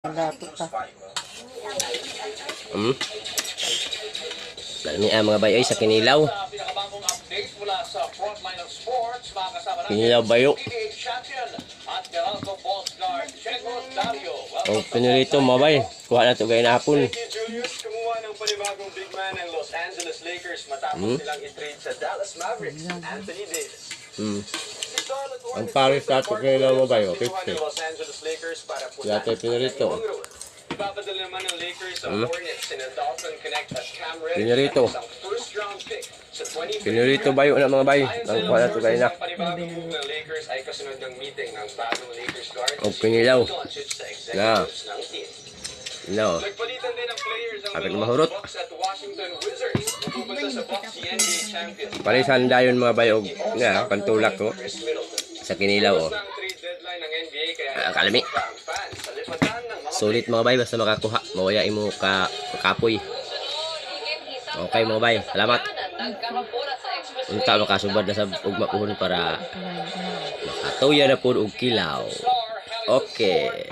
Dato pa. Hmm? Lalo ang mga bayo ay sa kinilaw. Mga Kinilaw bayo. PBA champion at Meralco Balls guard Diego Dario. O pinurito mga bay. Kuha na ito gaya na hapon. Si Julius Ang Paris sa natin kailangan mo ba yun? kinuha 50. ng Los Angeles Lakers para Dati punan pinurito. ang limang role. Ipapadala naman ng Lakers Hmm? Hornets sina Dalton Connect at Cam Reddish at sa 20 Pinurito bayo na mga bay. Ang kuha na ito gaya na. ang pinilaw. Na. No. Ang Kapit mahurot. At. Parisan dayon mga bayo. Nga, pantulak ko. Middleton. Sa kinilaw oh. Kalami. Sulit mga bay. Basta makakuha. Mawaya imo ka kapoy. Okay mga bay. Salamat. Unta makasubad na sa ugma puhon para makatuya na po og kilaw. Okay.